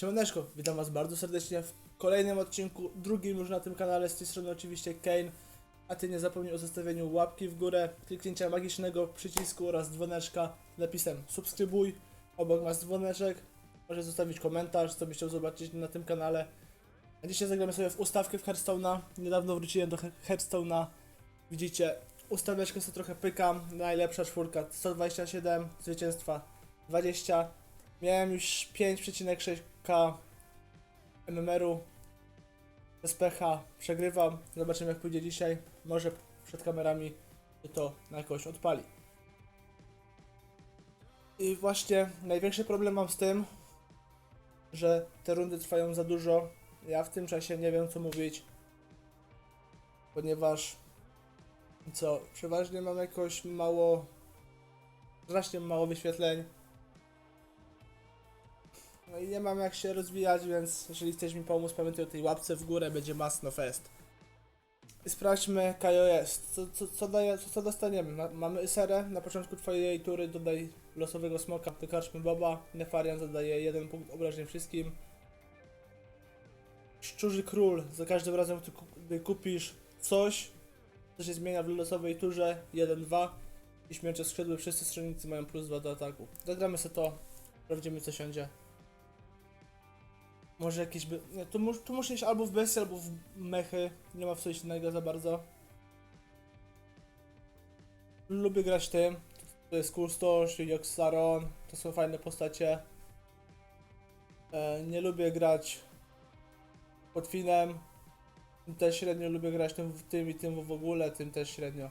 Siemaneczko, witam was bardzo serdecznie w kolejnym odcinku, drugim już na tym kanale, z tej strony oczywiście Kane, a ty nie zapomnij o zostawieniu łapki w górę, kliknięcia magicznego przycisku oraz dzwoneczka napisem subskrybuj, obok masz dzwoneczek, możesz zostawić komentarz, co byś chciał zobaczyć na tym kanale. A dzisiaj zagramy sobie w ustawkę w Hearthstone'a, niedawno wróciłem do He- Hearthstone'a, widzicie, ustaweczkę sobie trochę pykam, najlepsza czwórka 127, zwycięstwa 20, Miałem już 5,6k MMR-u. Pecha przegrywam. Zobaczymy jak pójdzie dzisiaj. Może przed kamerami to na jakoś odpali. I właśnie największy problem mam z tym, że te rundy trwają za dużo. Ja w tym czasie nie wiem co mówić. Ponieważ co, przeważnie mam jakoś mało strasznie mało wyświetleń. No i nie mam jak się rozwijać, więc jeżeli chcesz mi pomóc, pamiętaj o tej łapce w górę, będzie masno fest. Sprawdźmy KOS. Co, co, co, daje, co, co dostaniemy? Ma, mamy Iserę, na początku twojej tury dodaj losowego smoka, wykarczmy Boba, Nefarian zadaje jeden punkt obrażeń wszystkim. Szczurzy Król, za każdym razem, gdy ku- gdy kupisz coś, co się zmienia w losowej turze, 1-2 i śmiercie skrzydły, wszyscy stronnicy mają plus 2 do ataku. Zagramy sobie to, sprawdzimy co siądzie. Może jakieś by... Nie, tu, mus, tu muszę iść albo w bestie, albo w mechy. Nie ma w coś innego za bardzo. Lubię grać tym. To jest Kustosz, Joxaron. To są fajne postacie. E, nie lubię grać pod Finem. Tym też średnio lubię grać tym, tym i tym w ogóle, tym też średnio.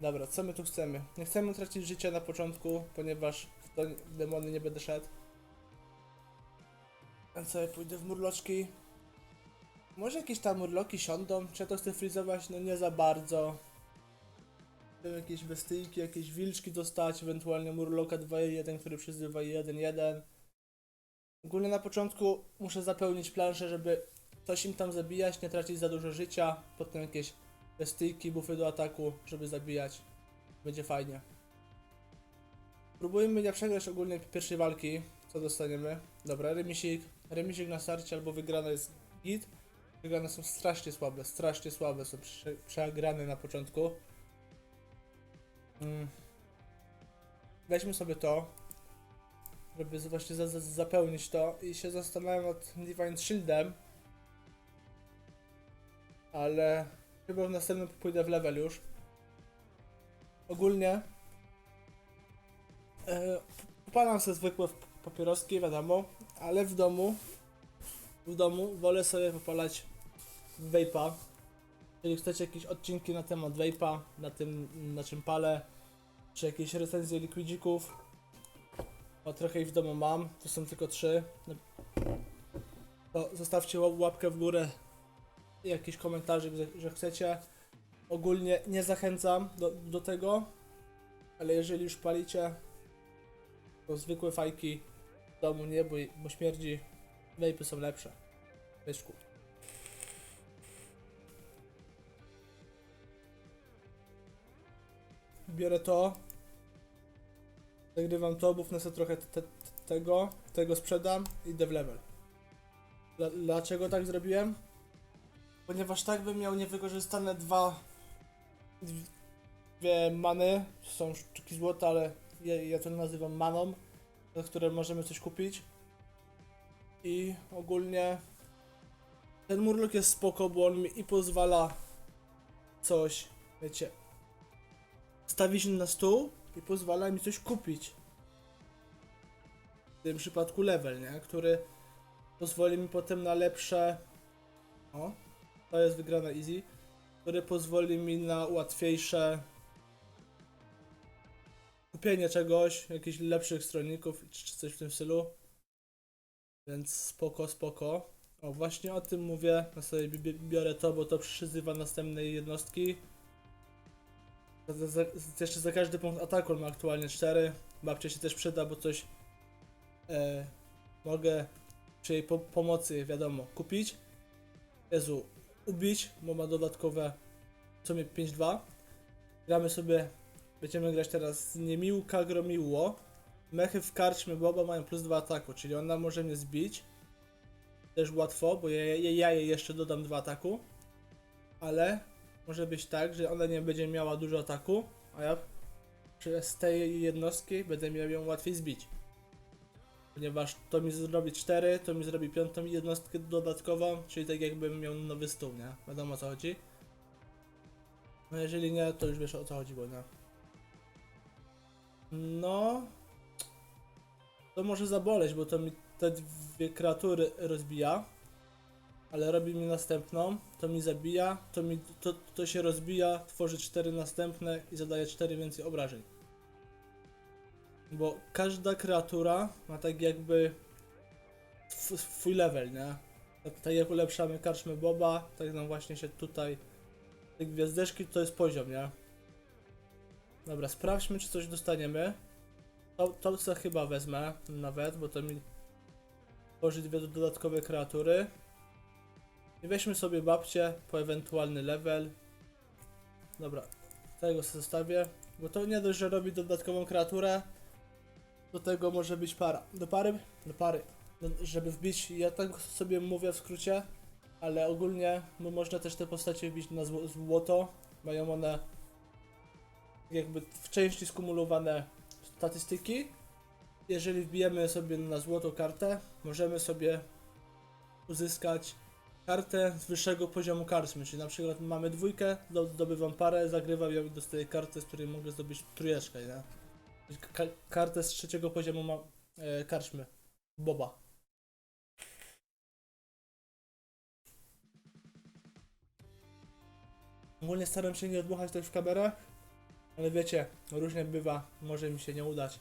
Dobra, co my tu chcemy? Nie chcemy tracić życia na początku, ponieważ w demony nie będę szedł. Więc sobie pójdę w murloczki. Może jakieś tam murloki siądą? Czy ja to chcę frizować? No nie za bardzo. Chcę jakieś bestyjki, jakieś wilczki dostać, ewentualnie murloka 2.1, który przyzywa 1.1. Ogólnie na początku muszę zapełnić planszę, żeby coś im tam zabijać, nie tracić za dużo życia. Potem jakieś bestyjki, bufy do ataku, żeby zabijać. Będzie fajnie. Próbujmy nie przegrać ogólnie pierwszej walki. Co dostaniemy? Dobra, remisik. Remisik na starcie albo wygrana jest git. Wygrane są strasznie słabe, strasznie słabe są prze, przegrane na początku. Mm. Weźmy sobie to, żeby właśnie za, za, zapełnić to i się zastanawiam nad Divine Shieldem. Ale chyba w następnym pójdę w level już. Ogólnie e, Upalam sobie zwykłe papieroski, wiadomo, ale w domu, w domu wolę sobie popalać vape'a. Jeżeli chcecie jakieś odcinki na temat vape'a, na tym, na czym palę, czy jakieś recenzje likwidzików, o trochę ich w domu mam, to są tylko trzy, to zostawcie ła- łapkę w górę jakiś komentarzyk, że, chcecie. Ogólnie nie zachęcam do, do tego, ale jeżeli już palicie, to zwykłe fajki domu nie, bo, bo śmierdzi. Vapy są lepsze. Wyszku. Biorę to. Zagrywam to, bufnę sobie trochę te, te, tego, tego sprzedam i w level. Dla, dlaczego tak zrobiłem? Ponieważ tak bym miał niewykorzystane dwa dwie many, są sztuki złota, ale ja, ja to nazywam maną, za które możemy coś kupić. I ogólnie ten murloc jest spoko, bo on mi i pozwala coś, wiecie, stawić na stół i pozwala mi coś kupić. W tym przypadku level, nie? Który pozwoli mi potem na lepsze... O, to jest wygrana easy. Który pozwoli mi na łatwiejsze kupienie czegoś, jakichś lepszych stronników czy coś w tym stylu. Więc spoko, spoko. O, właśnie o tym mówię. Ja sobie bi- bi- biorę to, bo to przyzywa następnej jednostki. Za, za, jeszcze za każdy punkt ataku on ma aktualnie 4. Babcia się też przyda, bo coś e, mogę przy jej po, pomocy, wiadomo, kupić. Jezu, ubić, bo ma dodatkowe w sumie 5-2. Gramy sobie Będziemy grać teraz z Niemiłka Gromiło. Mechy w karczmy Boba mają plus 2 ataku, czyli ona może mnie zbić. też łatwo, bo ja, ja, ja jej jeszcze dodam dwa ataku. Ale może być tak, że ona nie będzie miała dużo ataku, a ja przez tej jednostki będę miał ją łatwiej zbić. Ponieważ to mi zrobi 4, to mi zrobi piątą jednostkę dodatkową, czyli tak jakbym miał nowy stół, nie? Wiadomo o co chodzi. No jeżeli nie, to już wiesz o co chodzi, bo nie. No. To może zaboleć, bo to mi te dwie kreatury rozbija. Ale robi mi następną, to mi zabija, to mi to, to się rozbija, tworzy cztery następne i zadaje cztery więcej obrażeń. Bo każda kreatura ma tak jakby sw- swój level, nie? Tak, tak jak ulepszamy karczmy Boba, tak nam właśnie się tutaj te gwiazdeczki to jest poziom, nie? Dobra, sprawdźmy czy coś dostaniemy. To, to chyba wezmę nawet, bo to mi tworzy dwie dodatkowe kreatury. I weźmy sobie babcię po ewentualny level. Dobra, tego sobie zostawię, bo to nie dość, że robi dodatkową kreaturę, do tego może być para. Do pary? Do pary. No, żeby wbić, ja tak sobie mówię w skrócie, ale ogólnie no, można też te postacie wbić na zło- złoto. Mają one jakby w części skumulowane statystyki. Jeżeli wbijemy sobie na złoto kartę, możemy sobie uzyskać kartę z wyższego poziomu karczmy, czyli na przykład mamy dwójkę, zdo- zdobywam parę, zagrywam ją i dostaję kartę, z której mogę zdobyć trójeczkę, nie? Kartę z trzeciego poziomu ma e, karczmy. Boba. Ogólnie staram się nie odmuchać też w kamerach, ale wiecie, różnie bywa, może mi się nie udać.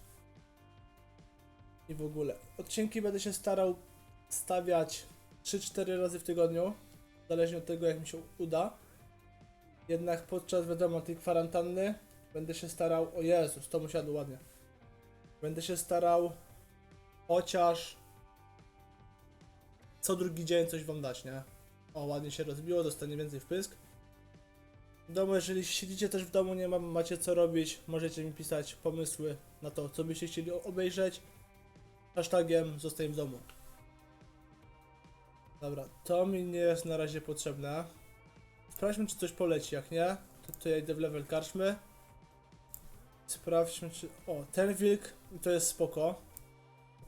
I w ogóle. Odcinki będę się starał stawiać 3-4 razy w tygodniu, zależnie od tego jak mi się uda. Jednak podczas, wiadomo, tej kwarantanny będę się starał, o Jezus, to mu siadło ładnie. Będę się starał chociaż co drugi dzień coś wam dać, nie? O, ładnie się rozbiło, dostanie więcej wpysk. Domu, jeżeli siedzicie też w domu, nie ma, macie co robić, możecie mi pisać pomysły na to, co byście chcieli obejrzeć. Hashtagiem zostań w domu. Dobra, to mi nie jest na razie potrzebne. Sprawdźmy, czy coś poleci, jak nie, to, ja idę w level karczmy. Sprawdźmy, czy... O, ten wilk, to jest spoko.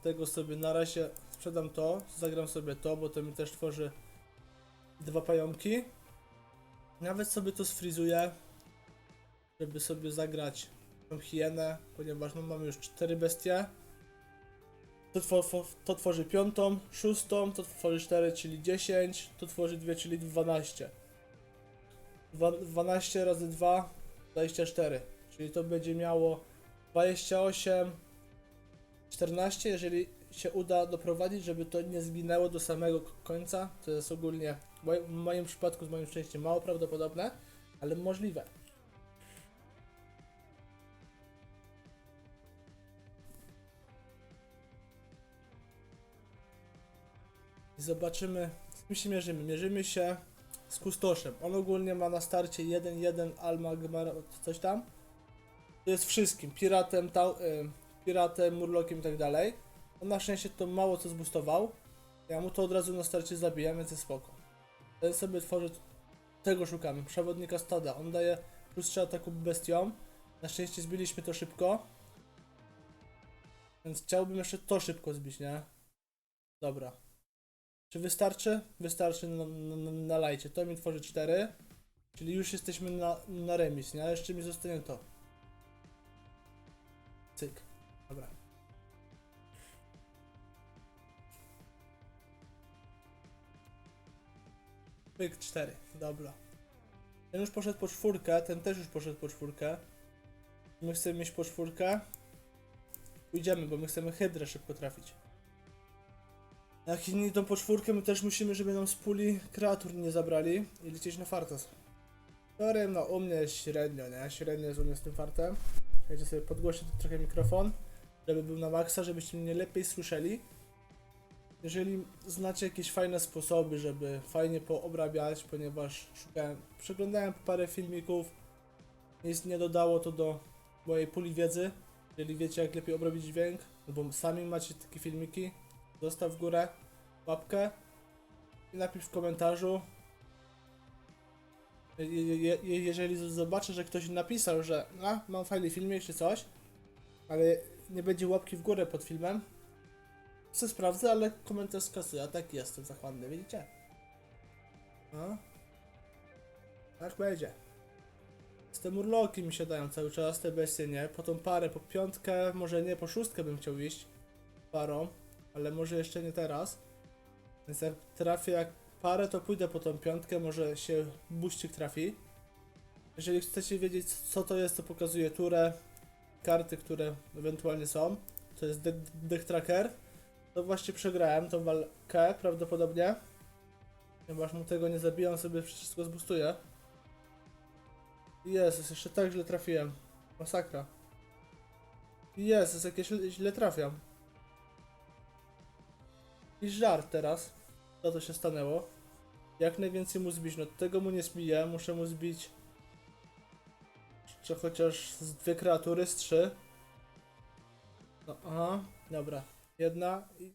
Tego sobie na razie sprzedam to, zagram sobie to, bo to mi też tworzy dwa pająki. Nawet sobie to sfrizuję, żeby sobie zagrać tą hienę, ponieważ no, mamy już cztery bestie. To, fo- to tworzy piątą, szóstą, to tworzy 4, czyli 10, to tworzy 2, czyli 12. Dwa- 12 razy 2, 24, czyli to będzie miało 28, 14, jeżeli się uda doprowadzić, żeby to nie zginęło do samego końca, to jest ogólnie w moim- przypadku, z moim szczęściem mało prawdopodobne, ale możliwe. I zobaczymy, z kim się mierzymy. Mierzymy się z Kustoszem. On ogólnie ma na starcie 1-1 Alma Gmara, coś tam. Jest wszystkim. Piratem, tau, y, piratem, murlokiem i tak dalej. On na szczęście to mało co zbustował. Ja mu to od razu na starcie zabijam, więc jest spoko. Ten sobie tworzy, tego szukamy, przewodnika stada. On daje plus 3 ataku bestiom. Na szczęście zbiliśmy to szybko. Więc chciałbym jeszcze to szybko zbić, nie? Dobra. Czy wystarczy? Wystarczy na, na, na lajcie. To mi tworzy 4. Czyli już jesteśmy na, na remis, nie? Jeszcze mi zostanie to. Cyk. Dobra. Pyk 4. Dobra. Ten już poszedł po czwórkę, ten też już poszedł po czwórkę. My chcemy mieć po czwórkę. Pójdziemy, bo my chcemy hydrę szybko trafić. Jak inni idą po czwórkę, my też musimy, żeby nam z puli kreatur nie zabrali i lecieć na fartas. Sorry, no u mnie jest średnio, nie? Średnio jest u mnie z tym fartem. Czekajcie sobie, podgłoszę tu trochę mikrofon, żeby był na maksa, żebyście mnie lepiej słyszeli. Jeżeli znacie jakieś fajne sposoby, żeby fajnie poobrabiać, ponieważ szukałem, przeglądałem parę filmików, nic nie dodało to do mojej puli wiedzy. Jeżeli wiecie jak lepiej obrobić dźwięk, albo sami macie takie filmiki, zostaw w górę łapkę i napisz w komentarzu. Je, je, je, jeżeli zobaczę, że ktoś napisał, że no, mam fajny filmik czy coś, ale nie będzie łapki w górę pod filmem, co sprawdzę, ale komentarz skasuję, a tak jestem zachłanny, widzicie? No. Tak będzie. Z te murloki mi się dają cały czas, te bestie nie. Po tą parę, po piątkę, może nie, po szóstkę bym chciał iść. Parą, ale może jeszcze nie teraz. Więc jak trafię jak parę, to pójdę po tą piątkę, może się buścik trafi. Jeżeli chcecie wiedzieć co to jest, to pokazuję turę, karty, które ewentualnie są. To jest deck, deck tracker. To właśnie przegrałem tą walkę prawdopodobnie. Ponieważ mu tego nie zabijam, sobie wszystko zbustuję. Jezus, jeszcze tak źle trafiłem. Masakra. Jezus, jak ja źle, trafiam. I żart teraz. Co to się stanęło? Jak najwięcej mu zbić? No tego mu nie zbiję, muszę mu zbić jeszcze chociaż z dwie kreatury, z trzy. No, aha, dobra. Jedna i...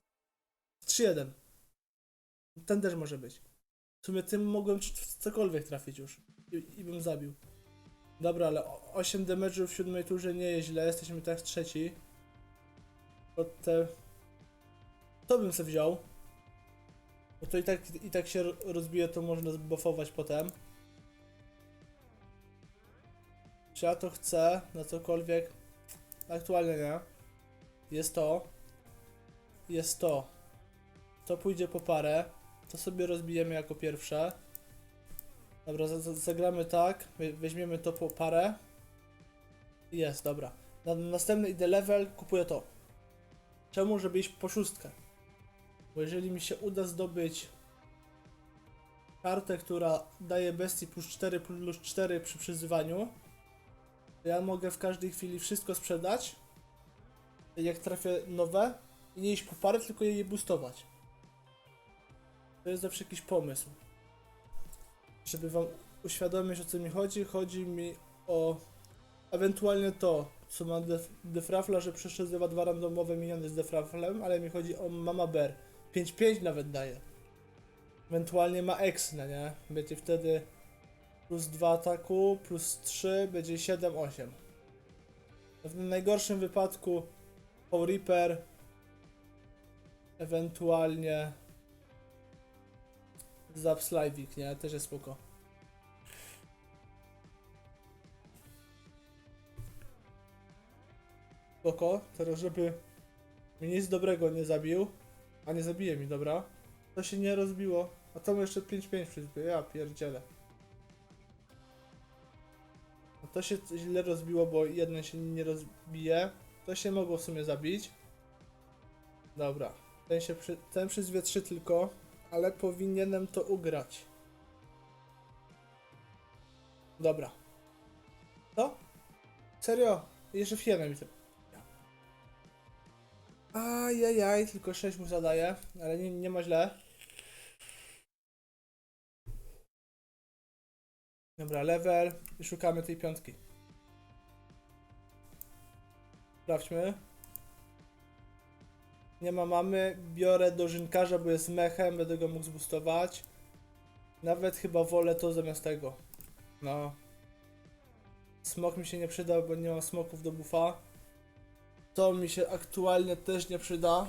3-1. Ten też może być. W sumie tym mogłem cokolwiek trafić już. I, i bym zabił. Dobra, ale o- 8 damage'ów w siódmej turze nie jest źle, jesteśmy teraz trzeci. Od te... To bym sobie wziął. Bo to i tak, i tak się ro- rozbije, to można zbuffować potem. Czy ja to chcę na cokolwiek? Aktualnie nie. Jest to. Jest to. To pójdzie po parę. To sobie rozbijemy jako pierwsze. Dobra, za- za- zagramy tak. We- Weźmiemy to po parę. Jest, dobra. Na następny idę level, kupuję to. Czemu? Żeby iść po szóstkę. Bo jeżeli mi się uda zdobyć kartę, która daje bestii plus 4 plus 4 przy przyzywaniu, to ja mogę w każdej chwili wszystko sprzedać. Jak trafię nowe i nie iść po parę, tylko je boostować. To jest zawsze jakiś pomysł. Żeby wam uświadomić o co mi chodzi, chodzi mi o ewentualnie to, co ma def defrafla, że przeszyzywa dwa randomowe miniony z defraflem, ale mi chodzi o Mama Bear. 5-5 nawet daje. Ewentualnie ma X, no nie? Będzie wtedy plus 2 ataku, plus 3, będzie 7-8. W najgorszym wypadku Paul Reaper, ewentualnie Zap Slavik, nie? Też jest spoko. Spoko, teraz żeby mnie nic dobrego nie zabił, a nie zabije mi, dobra? To się nie rozbiło, a to mu jeszcze 5-5 przyzbył, ja pierdzielę. A to się źle rozbiło, bo jeden się nie rozbije. To się mogło w sumie zabić. Dobra. Ten się przy, ten 3 tylko, ale powinienem to ugrać. Dobra. To? Serio? Jeszcze fiemem mi to. Ajajaj, tylko 6 mu zadaje, ale nie, nie ma źle. Dobra, level i szukamy tej piątki. Sprawdźmy. Nie ma mamy, biorę dożynkarza, bo jest mechem, będę go mógł zboostować. Nawet chyba wolę to zamiast tego. No. Smok mi się nie przyda, bo nie mam smoków do buffa. To mi się aktualnie też nie przyda.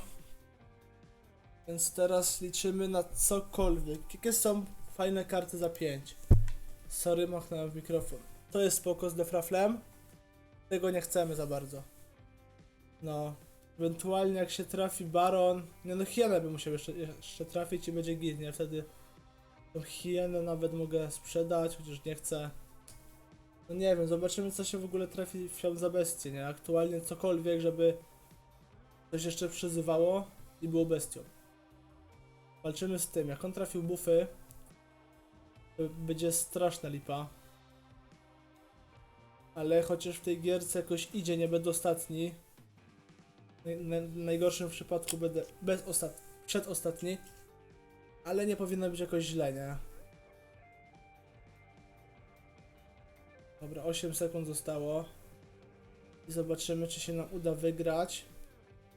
Więc teraz liczymy na cokolwiek. Jakie są fajne karty za 5? Sorry, machnąłem w mikrofon. To jest spoko z defraflem. Tego nie chcemy za bardzo. No. Ewentualnie jak się trafi Baron. Nie no, hienę by musiał jeszcze, jeszcze trafić i będzie git, nie? Wtedy tą hienę nawet mogę sprzedać, chociaż nie chcę. No nie wiem, zobaczymy co się w ogóle trafi w za bestię, nie? Aktualnie cokolwiek, żeby coś jeszcze przyzywało i było bestią. Walczymy z tym, jak on trafił buffy, to będzie straszna lipa. Ale chociaż w tej gierce jakoś idzie, nie będę ostatni. W najgorszym przypadku będę bez ostat... przedostatni. Ale nie powinno być jakoś źle, nie? Dobra, 8 sekund zostało. I zobaczymy, czy się nam uda wygrać.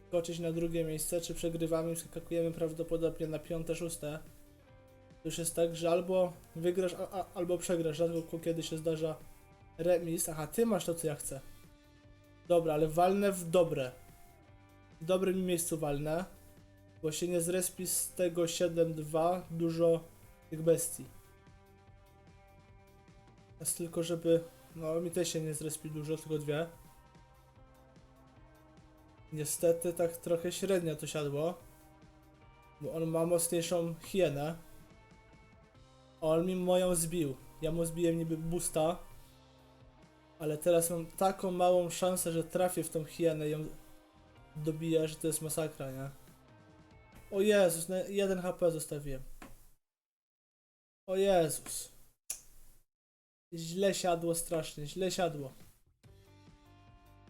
Skoczyć na drugie miejsce, czy przegrywamy i skakujemy prawdopodobnie na piąte, szóste. To już jest tak, że albo wygrasz, a, a, albo przegrasz. Rzadko kiedy się zdarza remis. Aha, ty masz to, co ja chcę. Dobra, ale walnę w dobre. W dobrym miejscu walnę. Bo się nie zrespi z tego 7-2 dużo tych bestii. Jest tylko, żeby... No, mi też się nie zrespi dużo, tylko dwie. Niestety tak trochę średnio to siadło. Bo on ma mocniejszą hienę. On mi moją zbił. Ja mu zbiłem niby boosta. Ale teraz mam taką małą szansę, że trafię w tą hienę i ją dobiję, że to jest masakra, nie? O Jezus, 1 HP zostawiłem. O Jezus. Źle siadło strasznie, źle siadło.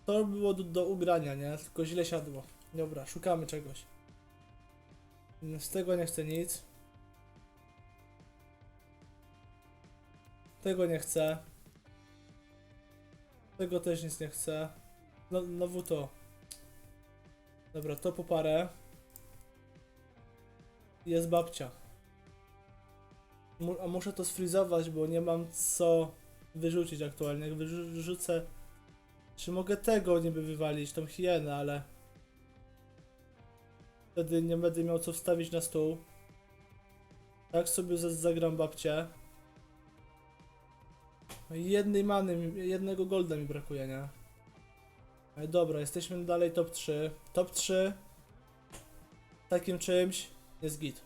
To było do, do ugrania, nie? Tylko źle siadło. Dobra, szukamy czegoś. Z tego nie chcę nic. Tego nie chcę. Tego też nic nie chcę. No, znowu to. Dobra, to po parę. Jest babcia. A muszę to sfrizować, bo nie mam co wyrzucić aktualnie. Jak wyrzu- wyrzucę... Czy mogę tego niby wywalić, tą hienę, ale... Wtedy nie będę miał co wstawić na stół. Tak sobie za- zagram babcię. No jednej many, jednego golda mi brakuje, nie? Dobra, jesteśmy dalej top 3. Top 3 takim czymś jest git.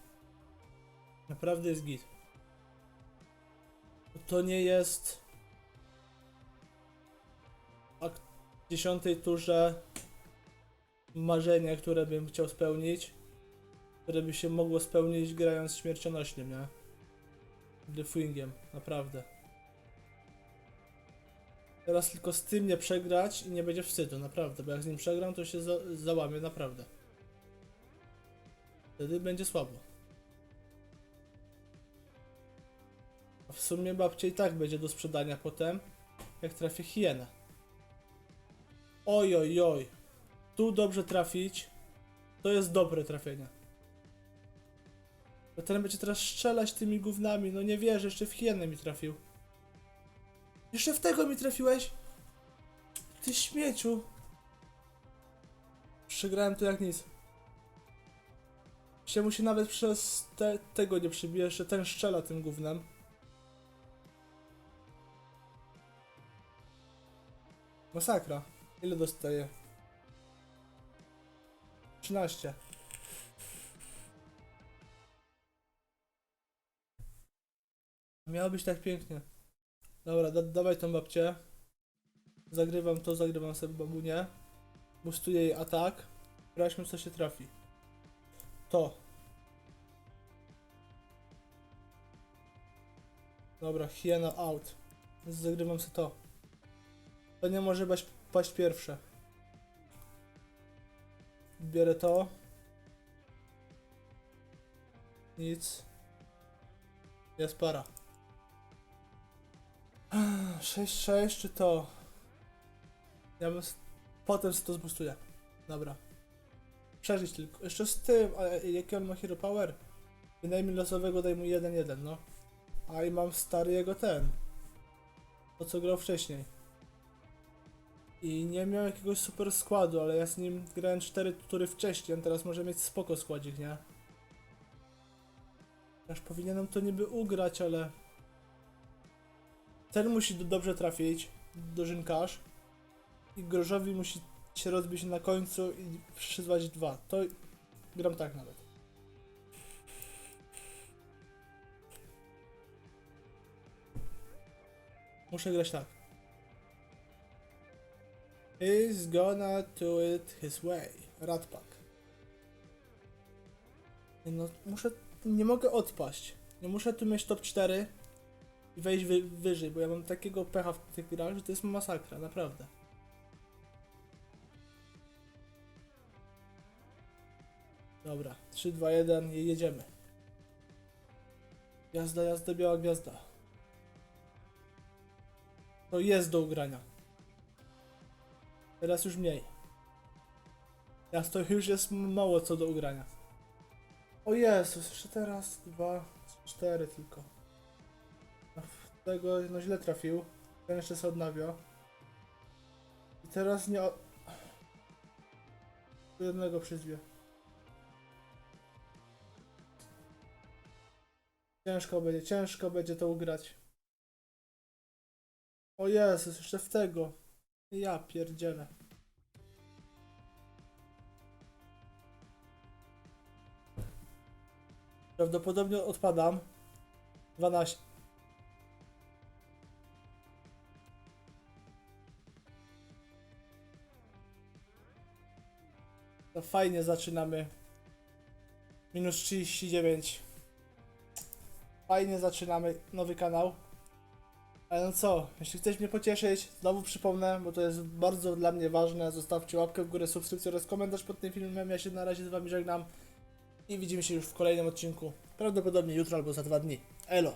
Naprawdę jest git. To nie jest w dziesiątej turze marzenie, które bym chciał spełnić, które by się mogło spełnić grając śmiercionośnym, nie? Defuingiem, naprawdę. Teraz tylko z tym nie przegrać i nie będzie wstydu, naprawdę, bo jak z nim przegram, to się za załamie, naprawdę. Wtedy będzie słabo. A w sumie babcia i tak będzie do sprzedania potem, jak trafię hienę. Oj, oj, oj. Tu dobrze trafić, to jest dobre trafienie. Bo ten będzie teraz strzelać tymi gównami, no nie wierzę, jeszcze w hienę mi trafił. Jeszcze w tego mi trafiłeś? Ty śmieciu. Przegrałem to jak nic. Się mu się nawet przez te, tego nie przybije, jeszcze ten strzela tym gównem. Masakra. Ile dostaje? 13. Miało być tak pięknie. Dobra, da, dawaj tą babcię. Zagrywam to, zagrywam sobie babunię. Boostuję jej atak. Sprawdźmy co się trafi. To. Dobra, hiena out. Zagrywam sobie to. To nie może paść, paść pierwsze. Bierę to. Nic. Jest para. 6-6 czy to? Ja bym... Potem sobie to zbustuję. Dobra. Przeżyć tylko. Jeszcze z tym, a jaki on ma hero power? Wynajmij losowego, daj mu 1-1, no. A i mam stary jego ten. To co grał wcześniej. I nie miał jakiegoś super składu, ale ja z nim grałem 4 tury wcześniej, on teraz może mieć spoko składzik, nie? Aż powinienem to niby ugrać, ale... Ten musi do, dobrze trafić, dożynkarz. I grożowi musi się rozbić na końcu i przyzwać dwa. To gram tak nawet. Muszę grać tak. He's gonna do it his way. Ratpak. No, muszę. Nie mogę odpaść. Muszę tu mieć top 4 i wejść wy, wyżej, bo ja mam takiego pecha w tych grach, że to jest masakra, naprawdę. Dobra, 3, 2, 1 i jedziemy. Jazda, jazda, biała gwiazda. To jest do ugrania. Teraz już mniej. Teraz to już jest mało co do ugrania. O Jezus, jeszcze teraz dwa, cztery tylko. Tego no źle trafił. Ten jeszcze się odnawia. I teraz nie. o- jednego przyzwie. Ciężko będzie, ciężko będzie to ugrać. O Jezus, jeszcze w tego. Ja pierdzielę. Prawdopodobnie odpadam. 12. fajnie zaczynamy. Minus 39. Fajnie zaczynamy nowy kanał. Ale no co, jeśli chcesz mnie pocieszyć, znowu przypomnę, bo to jest bardzo dla mnie ważne, zostawcie łapkę w górę, subskrypcję oraz komentarz pod tym filmem. Ja się na razie z wami żegnam i widzimy się już w kolejnym odcinku. Prawdopodobnie jutro albo za dwa dni. Elo!